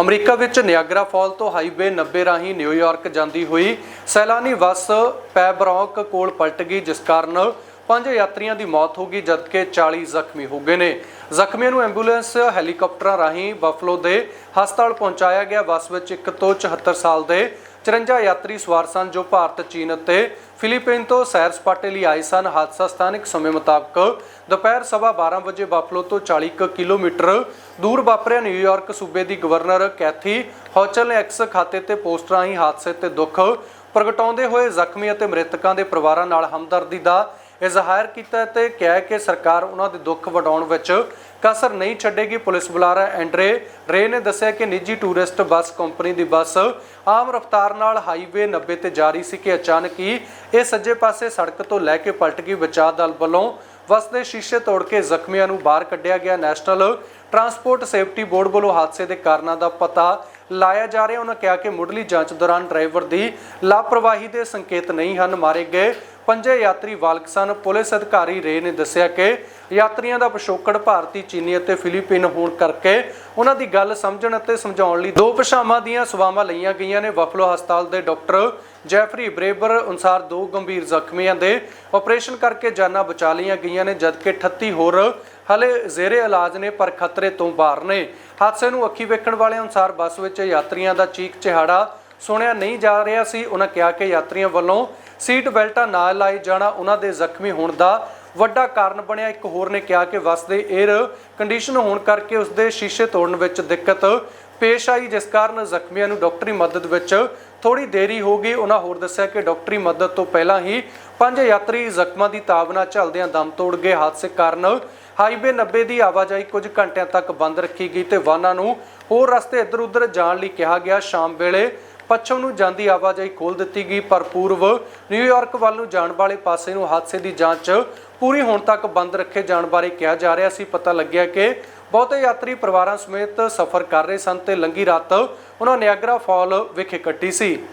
America ਵਿੱਚ Niagara fall ਤੋਂ highway 90 ਰਾਹੀਂ ਨਿਊਯਾਰਕ ਜਾਂਦੀ ਹੋਈ ਸੈਲਾਨੀ ਬੱਸ ਪੈਬਰੌਕ ਕੋਲ ਪਲਟ ਗਈ, ਜਿਸ ਕਾਰਨ ਪੰਜ ਯਾਤਰੀਆਂ ਦੀ ਮੌਤ ਹੋ ਗਈ, ਜਦਕਿ 40 ਜ਼ਖਮੀ ਹੋ ਗਏ ਨੇ। ਜ਼ਖਮੀਆਂ ਨੂੰ ਐਂਬੂਲੈਂਸ, ਹੈਲੀਕਾਪਟਰਾਂ ਰਾਹੀਂ ਬਫਲੋ ਦੇ ਹਸਪਤਾਲ ਪਹੁੰਚਾਇਆ ਗਿਆ। ਬੱਸ ਵਿੱਚ ਇੱਕ ਤੋਂ 74 ਸਾਲ ਦੇ 54 ਯਾਤਰੀ ਸਵਾਰ ਸਨ ਜੋ ਭਾਰਤ, ਚੀਨ ਅਤੇ ਫਿਲੀਪੀਨ ਤੋਂ ਸੈਰ ਸਪਾਟੇ ਲਈ ਆਏ ਸਨ। ਹਾਦਸਾ ਸਥਾਨਕ ਸਮੇਂ ਮੁਤਾਬਕ ਦੁਪਹਿਰ ਸਵਾ 12 ਵਜੇ ਬਫਲੋ ਤੋਂ 40 ਕੁ ਕਿਲੋਮੀਟਰ ਦੂਰ ਵਾਪਰਿਆ। ਨਿਊਯਾਰਕ ਸੂਬੇ ਦੀ ਗਵਰਨਰ ਕੈਥੀ ਹੌਚਲ ਨੇ ਐਕਸ ਖਾਤੇ ਤੇ ਪੋਸਟ ਰਾਹੀਂ ਹਾਦਸੇ ਤੇ ਦੁੱਖ ਪ੍ਰਗਟਾਉਂਦੇ ਹੋਏ ਜ਼ਖਮੀ ਅਤੇ ਮ੍ਰਿਤਕਾਂ ਦੇ ਪਰਿਵਾਰਾਂ ਨਾਲ ਹਮਦਰਦੀ ਦਾ ਇਜ਼ਹਾਰ ਕੀਤਾ ਤੇ ਕਿਹਾ ਕਿ ਸਰਕਾਰ ਉਹਨਾਂ ਦੇ ਦੁੱਖ ਵਡਾਉਣ ਵਿੱਚ ਕਸਰ ਨਹੀਂ ਛੱਡੇਗੀ। ਪੁਲਿਸ ਬੁਲਾਰਾ ਐਂਡਰੇ ਰੇ ਨੇ ਦੱਸਿਆ ਕਿ ਨਿੱਜੀ ਟੂਰਿਸਟ ਬੱਸ ਕੰਪਨੀ ਦੀ ਬੱਸ ਆਮ ਰਫ਼ਤਾਰ ਨਾਲ ਹਾਈਵੇ 90 ਤੇ ਜਾ ਰਹੀ ਸੀ ਕਿ ਅਚਾਨਕ ਹੀ ਇਹ ਸੱਜੇ ਪਾਸੇ ਸੜਕ ਤੋਂ ਲੈ ਕੇ ਪਲਟ ਗਈ। ਬਚਾਅ ਦਲ ਵੱਲੋਂ ਬੱਸ ਦੇ ਸ਼ੀਸ਼ੇ ਤੋੜ ਕੇ ਜ਼ਖਮੀਆਂ ਨੂੰ ਬਾਹਰ ਕੱਢਿਆ ਗਿਆ। ਨੈਸ਼ਨਲ ਟਰਾਂਸਪੋਰਟ ਸੇਫਟੀ ਬੋਰਡ ਵੱਲੋਂ ਹਾਦਸੇ ਦੇ ਕਾਰਨਾਂ ਦਾ ਪਤਾ ਲਾਇਆ ਜਾ ਰਿਹਾ। ਉਹਨਾਂ ਕਿਹਾ ਕਿ ਮੁੱਢਲੀ ਜਾਂਚ ਦੌਰਾਨ ਡਰਾਈਵਰ ਦੀ ਲਾਪਰਵਾਹੀ ਦੇ ਸੰਕੇਤ ਨਹੀਂ ਹਨ ਮਾਰੇ ਗਏ। ਪੰਜੇ ਯਾਤਰੀ ਬਾਲਕ ਸਨ। ਪੁਲਿਸ ਅਧਿਕਾਰੀ ਰੇ ਨੇ ਦੱਸਿਆ ਕਿ ਯਾਤਰੀਆਂ ਦਾ ਪਿਛੋਕੜ ਭਾਰਤੀ, ਚੀਨੀ ਅਤੇ ਫਿਲੀਪੀਨ ਹੋਣ ਕਰਕੇ ਉਹਨਾਂ ਦੀ ਗੱਲ ਸਮਝਣ ਅਤੇ ਸਮਝਾਉਣ ਲਈ ਦੋ ਭਾਸ਼ਾਵਾਂ ਦੀਆਂ ਸੇਵਾਵਾਂ ਲਈਆਂ ਗਈਆਂ ਨੇ। ਬਫਲੋ ਹਸਪਤਾਲ ਦੇ ਡਾਕਟਰ ਜੈਫਰੀ ਬਰੇਬਰ ਅਨੁਸਾਰ ਦੋ ਗੰਭੀਰ ਜ਼ਖਮੀਆਂ ਦੇ ਆਪਰੇਸ਼ਨ ਕਰਕੇ ਜਾਨਾਂ ਬਚਾ ਲਈਆਂ ਗਈਆਂ ਨੇ, ਜਦਕਿ 38 ਹੋਰ ਹਲੇ ਜ਼ੇਰੇ ਇਲਾਜ ਨੇ, ਪਰ ਖਤਰੇ ਤੋਂ ਬਾਹਰ ਨੇ। ਹਾਦਸੇ ਨੂੰ ਅੱਖੀ ਵੇਖਣ ਵਾਲਿਆਂ ਅਨੁਸਾਰ ਬੱਸ ਵਿੱਚ ਯਾਤਰੀਆਂ ਦਾ ਚੀਕ ਚਿਹਾੜਾ ਸੁਣਿਆ ਨਹੀਂ ਜਾ ਰਿਹਾ ਸੀ। ਉਹਨਾਂ ਕਿਹਾ ਕਿ ਯਾਤਰੀਆਂ ਵੱਲੋਂ ਸੀਟ ਬੈਲਟਾਂ ਨਾ ਲਾਏ ਜਾਣਾ ਉਹਨਾਂ ਦੇ ਜ਼ਖਮੀ ਹੋਣ ਦਾ ਵੱਡਾ ਕਾਰਨ ਬਣਿਆ। ਇੱਕ ਹੋਰ ਨੇ ਕਿਹਾ ਕਿ ਬੱਸ ਦੇ 에ਅਰ ਕੰਡੀਸ਼ਨ ਹੋਣ ਕਰਕੇ ਉਸ ਦੇ ਸ਼ੀਸ਼ੇ ਤੋੜਨ ਵਿੱਚ ਦਿੱਕਤ ਪੇਸ਼ ਆਈ, ਜਿਸ ਕਾਰਨ ਜ਼ਖਮੀਆਂ ਨੂੰ ਡਾਕਟਰੀ ਮਦਦ ਵਿੱਚ ਥੋੜੀ ਦੇਰੀ ਹੋ ਗਈ। ਉਹਨਾਂ ਹੋਰ ਦੱਸਿਆ ਕਿ ਡਾਕਟਰੀ ਮਦਦ ਤੋਂ ਪਹਿਲਾਂ ਹੀ ਪੰਜ ਯਾਤਰੀ ਜ਼ਖਮਾਂ ਦੀ ਤਾਬਨਾ ਝੱਲਦਿਆਂ ਦਮ ਤੋੜ ਗਏ। ਹਾਦਸੇ ਕਾਰਨ ਹਾਈਵੇ 90 ਦੀ ਆਵਾਜਾਈ ਕੁਝ ਘੰਟਿਆਂ ਤੱਕ ਬੰਦ ਰੱਖੀ ਗਈ ਤੇ ਵਾਹਨਾਂ ਨੂੰ ਹੋਰ ਰਸਤੇ ਇੱਧਰ ਉੱਧਰ ਜਾਣ ਲਈ ਕਿਹਾ ਗਿਆ। ਸ਼ਾਮ ਵੇਲੇ ਪੱਛਮ ਨੂੰ ਜਾਂਦੀ ਆਵਾਜਾਈ ਖੋਲ ਦਿੱਤੀ ਗਈ, ਪਰ ਪੂਰਬ ਨਿਊਯਾਰਕ ਵੱਲ ਨੂੰ ਜਾਣ ਵਾਲੇ ਪਾਸੇ ਨੂੰ ਹਾਦਸੇ ਦੀ ਜਾਂਚ ਪੂਰੀ ਹੋਣ ਤੱਕ ਬੰਦ ਰੱਖੇ ਜਾਣ ਬਾਰੇ ਕਿਹਾ ਜਾ ਰਿਹਾ ਸੀ। ਪਤਾ ਲੱਗਿਆ ਕਿ ਬਹੁਤੇ ਯਾਤਰੀ ਪਰਿਵਾਰਾਂ ਸਮੇਤ ਸਫ਼ਰ ਕਰ ਰਹੇ ਸਨ ਤੇ ਲੰਗੀ ਰਾਤ ਉਹਨਾਂ ਨਿਆਗਰਾ ਫਾਲ ਵਿਖੇ ਕੱਟੀ ਸੀ।